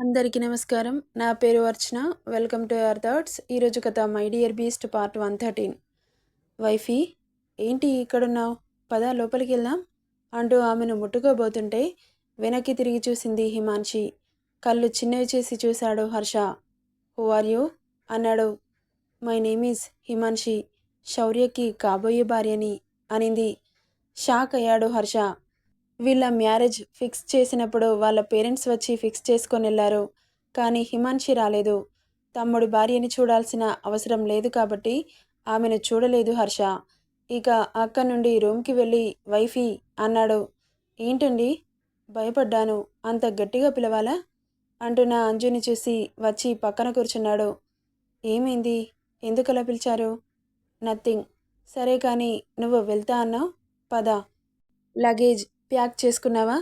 అందరికీ నమస్కారం. నా పేరు Archana. Welcome to our thoughts. ఈరోజు కథ my dear beast part one thirteen. Wifey ఏంటి ఇక్కడున్నావు? పద లోపలికి వెళ్దాం. అంటూ ఆమెను ముట్టుకోబోతుంటే వెనక్కి తిరిగి చూసింది హిమాన్షి. కళ్ళు చిన్నవి చేసి చూశాడు హర్ష. Who are you? అన్నాడు. My name is Himanshi. శౌర్యకి కాబోయే భార్యని అనింది. షాక్ అయ్యాడు హర్ష. వీళ్ళ మ్యారేజ్ ఫిక్స్ చేసినప్పుడు వాళ్ళ పేరెంట్స్ వచ్చి ఫిక్స్ చేసుకొని వెళ్ళారు. కానీ హిమాన్షి రాలేదు. తమ్ముడు భార్యని చూడాల్సిన అవసరం లేదు కాబట్టి ఆమెను చూడలేదు హర్ష. ఇక అక్క నుండి రూమ్కి వెళ్ళి వైఫీ అన్నాడు. ఏంటండి? భయపడ్డాను. అంత గట్టిగా పిలవాలా? అంటున్న అంజుని చూసి వచ్చి పక్కన కూర్చున్నాడు. ఏమైంది? ఎందుకలా పిలిచారు? నథింగ్. సరే కానీ నువ్వు వెళ్తా అన్నావు? పద. లగేజ్ ప్యాక్ చేసుకున్నావా?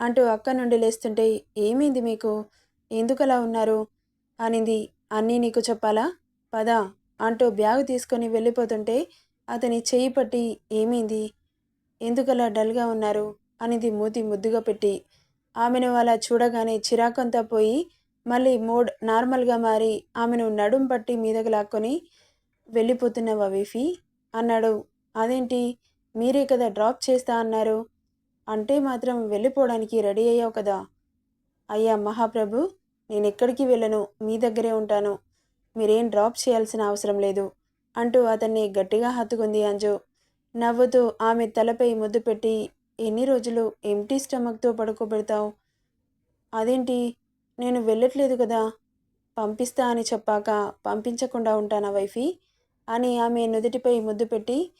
అంటూ అక్క నుండి లేస్తుంటే ఏమైంది మీకు? ఎందుకలా ఉన్నారు? అనింది. అన్నీ నీకు చెప్పాలా? పద అంటూ బ్యాగ్ తీసుకొని వెళ్ళిపోతుంటే అతని చెయ్యి పట్టి ఏమైంది? ఎందుకలా డల్గా ఉన్నారు? అనిది మూతి ముద్దుగా పెట్టి. ఆమెను అలా చూడగానే చిరాకంతా పోయి మళ్ళీ మూడ్ నార్మల్గా మారి ఆమెను నడుం పట్టి మీదకు లాక్కొని వెళ్ళిపోతున్నావా విఫీ? అన్నాడు. అదేంటి? మీరే కదా డ్రాప్ చేస్తా అన్నారు. అంటే మాత్రం వెళ్ళిపోవడానికి రెడీ అయ్యావు కదా. అయ్యా మహాప్రభు నేను ఎక్కడికి వెళ్ళను? మీ దగ్గరే ఉంటాను. మీరేం డ్రాప్ చేయాల్సిన అవసరం లేదు అంటూ అతన్ని గట్టిగా హత్తుకుంది అంజు. నవ్వుతూ ఆమె తలపై ముద్దు పెట్టి ఎన్ని రోజులు ఎంటీ స్టమక్తో పడుకోబెడతావు? అదేంటి? నేను వెళ్ళట్లేదు కదా. పంపిస్తా అని చెప్పాక పంపించకుండా ఉంటానా వైఫీ? అని ఆమె నుదుటిపై ముద్దు పెట్టి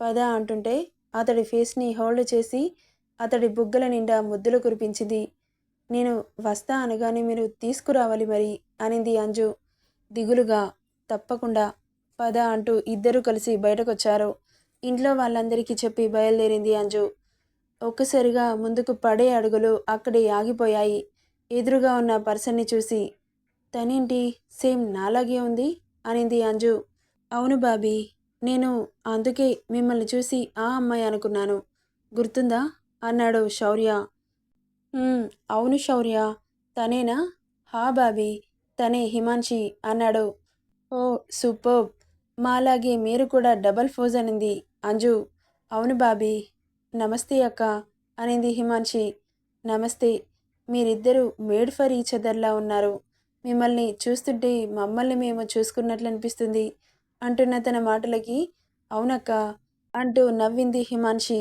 పద అంటుంటే అతడి ఫేస్ని హోల్డ్ చేసి అతడి బుగ్గల నిండా ముద్దులు కురిపించింది. నేను వస్తా అనగానే మీరు తీసుకురావాలి మరి అనింది అంజు దిగులుగా. తప్పకుండా పద అంటూ ఇద్దరూ కలిసి బయటకొచ్చారు. ఇంట్లో వాళ్ళందరికీ చెప్పి బయలుదేరింది అంజు. ఒక్కసారిగా ముందుకు పడే అడుగులు అక్కడే ఆగిపోయాయి. ఎదురుగా ఉన్న పర్సన్ని చూసి తనేంటి? సేమ్ నాలాగే ఉంది? అనింది అంజు. అవును బాబీ నేను అందుకే మిమ్మల్ని చూసి ఆ అమ్మాయి అనుకున్నాను. గుర్తుందా? అన్నాడు శౌర్య. అవును శౌర్య. తనేనా? హా బాబీ తనే హిమాన్షి అన్నాడు. Oh super. మాలాగే మీరు కూడా డబల్ ఫోజ్ అనింది. అంజు అవును బాబీ. నమస్తే అక్క అనింది హిమాన్షి. నమస్తే. మీరిద్దరూ మేడ్ ఫర్ ఈచ్ అదర్లా ఉన్నారు. మిమ్మల్ని చూస్తుంటే మమ్మల్ని మేము చూసుకున్నట్లు అనిపిస్తుంది అంటున్న తన మాటలకి అవునక్క అంటూ నవ్వింది Himanshi.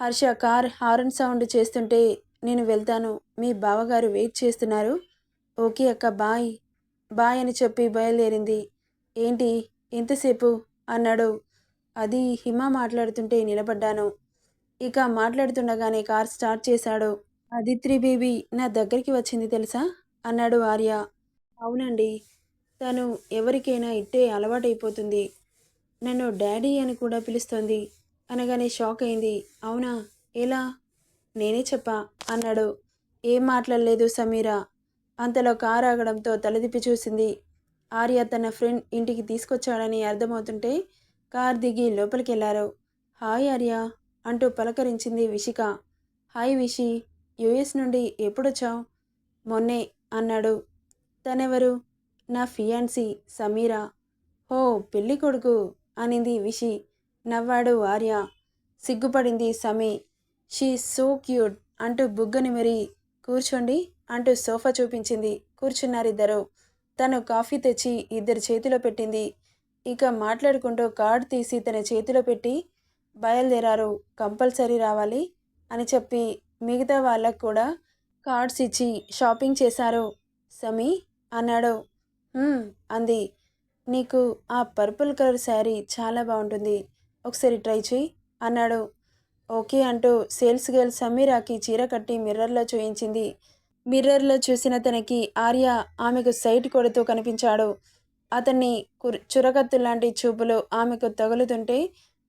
Harsha car horn sound చేస్తుంటే నేను వెళ్తాను. మీ బావగారు వెయిట్ చేస్తున్నారు. ఓకే అక్క బాయ్. బాయ్ అని చెప్పి బయలుదేరింది. ఏంటి? ఎంతసేపు? అన్నాడు. అది హిమ మాట్లాడుతుంటే నిలబడ్డాను. ఇక మాట్లాడుతుండగానే కార్ స్టార్ట్ చేశాడు. అదిత్రి బేబీ నా దగ్గరికి వచ్చింది తెలుసా? అన్నాడు ఆర్య. అవునండి. తను ఎవరికైనా ఇట్టే అలవాటైపోతుంది. నన్ను డాడీ అని కూడా పిలుస్తోంది. అనగానే షాక్ అయింది. అవునా? ఎలా? నేనే చెప్పా అన్నాడు. ఏం మాట్లాడలేదు సమీరా. అంతలో కారు ఆగడంతో తలదిప్పి చూసింది. ఆర్య తన ఫ్రెండ్ ఇంటికి తీసుకొచ్చాడని అర్థమవుతుంటే కార్ దిగి లోపలికి వెళ్ళారు హాయ్ ఆర్య అంటూ పలకరించింది విషిక. హాయ్ విషి యుఎస్ నుండి ఎప్పుడొచ్చావు? మొన్నే అన్నాడు. తనెవరు? నా ఫియాన్సీ సమీరా. ఓ పెళ్ళి కొడుకు అనింది విషి. నవ్వాడు ఆర్య. సిగ్గుపడింది సమీ. షీ సో క్యూట్ అంటూ బుగ్గని మరి కూర్చోండి అంటూ సోఫా చూపించింది. కూర్చున్నారిద్దరు తను కాఫీ తెచ్చి ఇద్దరి చేతిలో పెట్టింది. ఇక మాట్లాడుకుంటూ కార్డ్ తీసి తన చేతిలో పెట్టి బయలుదేరారు. కంపల్సరీ రావాలి అని చెప్పి మిగతా వాళ్ళకు కూడా కార్డ్స్ ఇచ్చి షాపింగ్ చేశారు. సమీ అన్నాడు. అంది. నీకు ఆ పర్పుల్ కలర్ శారీ చాలా బాగుంటుంది. ఒకసారి ట్రై చేయి అన్నాడు. ఓకే అంటూ సేల్స్ గర్ల్ సమీరాకి చీర కట్టి మిర్రర్లో చూయించింది. మిర్రర్లో చూసిన తనకి ఆర్య ఆమెకు సైట్ కొడుతూ కనిపించాడు. అతన్ని కుర్ చురకత్తు లాంటి చూపులు ఆమెకు తగులుతుంటే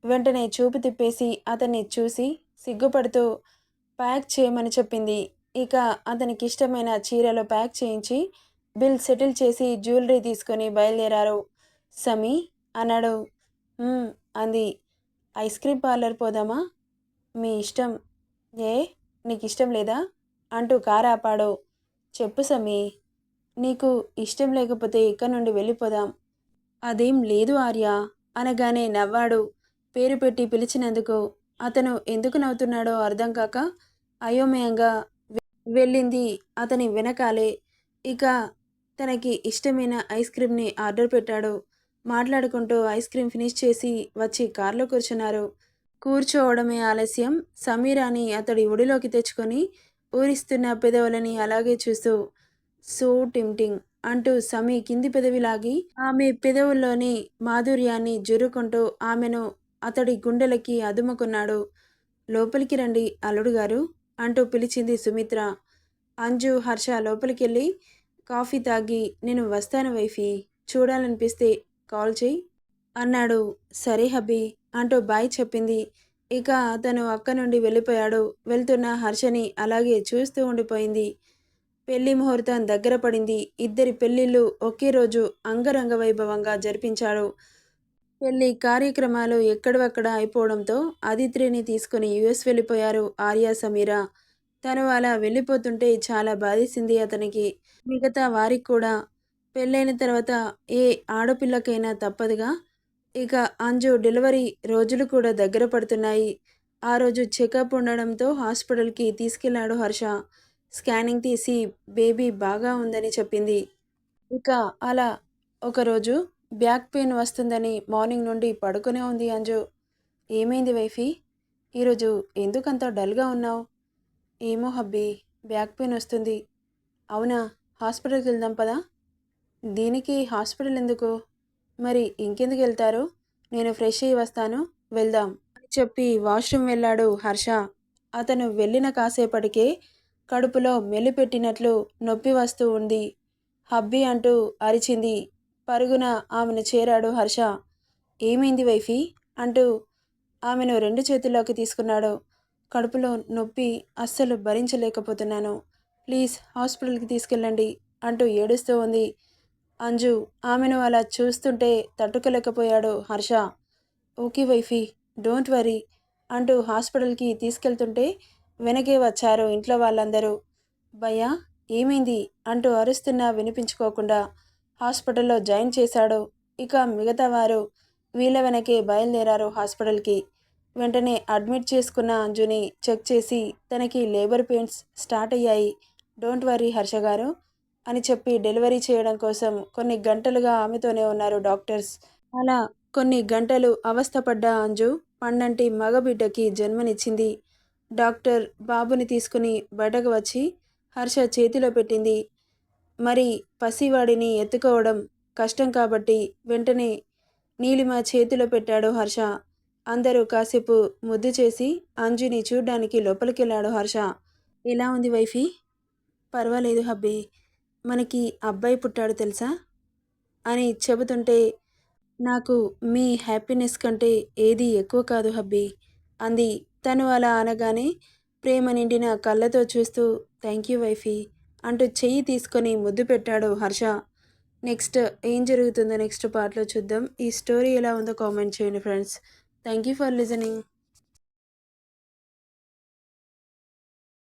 వెంటనే చూపు తిప్పేసి అతన్ని చూసి సిగ్గుపడుతూ ప్యాక్ చేయమని చెప్పింది. ఇక అతనికి ఇష్టమైన చీరలో ప్యాక్ చేయించి బిల్ సెటిల్ చేసి జ్యువెలరీ తీసుకొని బయలుదేరారు. సమీ అన్నాడు. అంది. ఐస్ క్రీమ్ పార్లర్ పోదామా? మీ ఇష్టం. ఏ? నీకు ఇష్టం లేదా? అంటూ కారాపాడు చెప్పు సమీ. నీకు ఇష్టం లేకపోతే ఇక్కడ నుండి వెళ్ళిపోదాం. అదేం లేదు ఆర్య. అనగానే నవ్వాడు. పేరు పెట్టి పిలిచినందుకు. అతను ఎందుకు నవ్వుతున్నాడో అర్థం కాక అయోమయంగా వెళ్ళింది అతని వెనకాలే. ఇక తనకి ఇష్టమైన ఐస్ క్రీమ్ని ఆర్డర్ పెట్టాడు. మాట్లాడుకుంటూ ఐస్ క్రీమ్ ఫినిష్ చేసి వచ్చి కారులో కూర్చున్నారు. కూర్చోవడమే ఆలస్యం. సమీరాని అతడి ఒడిలోకి తెచ్చుకొని ఊరిస్తున్న పెదవులని అలాగే చూస్తూ సో టిమ్టింగ్ అంటూ సమీ కింది పెదవి లాగి ఆమె పెదవుల్లోని మాధుర్యాన్ని జురుకుంటూ ఆమెను అతడి గుండెలకి అదుముకున్నాడు. లోపలికి రండి అల్లుడు గారు అంటూ పిలిచింది సుమిత్ర. అంజు హర్ష లోపలికెళ్ళి కాఫీ తాగి నేను వస్తాను వైఫీ. చూడాలనిపిస్తే కాల్ చేయి. అన్నాడు. సరే హబ్బీ అంటూ బాయ్ చెప్పింది. ఇక అతను అక్క నుండి వెళ్ళిపోయాడు. వెళ్తున్న హర్షని అలాగే చూస్తూ ఉండిపోయింది. పెళ్ళి ముహూర్తం దగ్గర పడింది. ఇద్దరి పెళ్ళిళ్ళు ఒకే రోజు అంగరంగ వైభవంగా జరిపించాడు. పెళ్ళి కార్యక్రమాలు ఎక్కడవక్కడ అయిపోవడంతో ఆదిత్రిని తీసుకుని యుఎస్ వెళ్ళిపోయారు ఆర్యా సమీర. తను అలా వెళ్ళిపోతుంటే చాలా బాధేసింది అతనికి. మిగతా వారికి కూడా పెళ్ళైన తర్వాత ఏ ఆడపిల్లకైనా తప్పదుగా. ఇక అంజు డెలివరీ రోజులు కూడా దగ్గర పడుతున్నాయి. ఆ రోజు చెకప్ ఉండడంతో హాస్పిటల్కి తీసుకెళ్ళాడు హర్ష. స్కానింగ్ తీసి బేబీ బాగా ఉందని చెప్పింది. ఇక అలా ఒకరోజు బ్యాక్ పెయిన్ వస్తుందని మార్నింగ్ నుండి పడుకునే ఉంది అంజు. ఏమైంది వైఫీ? ఈరోజు ఎందుకంత డల్గా ఉన్నావు? ఏమో హబ్బీ బ్యాక్ పెయిన్ వస్తుంది. అవునా హాస్పిటల్కి వెళ్దాం పదా? దీనికి హాస్పిటల్ ఎందుకు? మరి ఇంకెందుకు వెళ్తారు? నేను ఫ్రెష్ అయ్యి వస్తాను వెళ్దాం అని చెప్పి వాష్రూమ్ వెళ్ళాడు హర్ష. అతను వెళ్ళిన కాసేపటికే కడుపులో మెలిపెట్టినట్లు నొప్పి వస్తూ ఉంది. హబ్బీ అంటూ అరిచింది. పరుగున ఆమెను చేరాడు హర్ష. ఏమైంది వైఫీ? అంటూ ఆమెను రెండు చేతుల్లోకి తీసుకున్నాడు. కడుపులో నొప్పి అస్సలు భరించలేకపోతున్నాను. ప్లీజ్ హాస్పిటల్కి తీసుకెళ్ళండి అంటూ ఏడుస్తూ ఉంది. అంజు ఆమెను అలా చూస్తుంటే తట్టుకోలేకపోయాడు Harsha. Okay wifey don't worry అంటూ హాస్పిటల్కి తీసుకెళ్తుంటే వెనకే వచ్చారు ఇంట్లో వాళ్ళందరూ. భయ్యా ఏమైంది? అంటూ అరుస్తున్నా వినిపించుకోకుండా హాస్పిటల్లో జాయిన్ చేశాడు. ఇక మిగతా వారు వీళ్ళ వెనకే బయలుదేరారు హాస్పిటల్కి. వెంటనే అడ్మిట్ చేసుకున్న అంజుని చెక్ చేసి తనకి లేబర్ పెయిన్స్ స్టార్ట్ అయ్యాయి. డోంట్ వరీ హర్ష గారు అని చెప్పి డెలివరీ చేయడం కోసం కొన్ని గంటలుగా ఆమెతోనే ఉన్నారు డాక్టర్స్. అలా కొన్ని గంటలు అవస్థపడ్డ అంజు పండంటి మగబిడ్డకి జన్మనిచ్చింది. డాక్టర్ బాబుని తీసుకుని బయటకు వచ్చి హర్ష చేతిలో పెట్టింది. మరి పసివాడిని ఎత్తుకోవడం కష్టం కాబట్టి వెంటనే నీలిమ చేతిలో పెట్టాడు హర్ష. అందరూ కాసేపు ముద్దు చేసి అంజుని చూడ్డానికి లోపలికెళ్ళాడు హర్ష. ఎలా ఉంది వైఫీ? పర్వాలేదు హబ్బీ. మనకి అబ్బాయి పుట్టాడు తెలుసా? అని చెబుతుంటే నాకు మీ హ్యాపీనెస్ కంటే ఏది ఎక్కువ కాదు హబ్బీ అంది. తను అలా అనగానే ప్రేమ నిండిన కళ్ళతో చూస్తూ థ్యాంక్ యూ వైఫీ అంటూ చెయ్యి తీసుకొని ముద్దు పెట్టాడు హర్ష. నెక్స్ట్ ఏం జరుగుతుందో నెక్స్ట్ పార్ట్లో చూద్దాం. ఈ స్టోరీ ఎలా ఉందో కామెంట్ చేయండి friends. Thank you for listening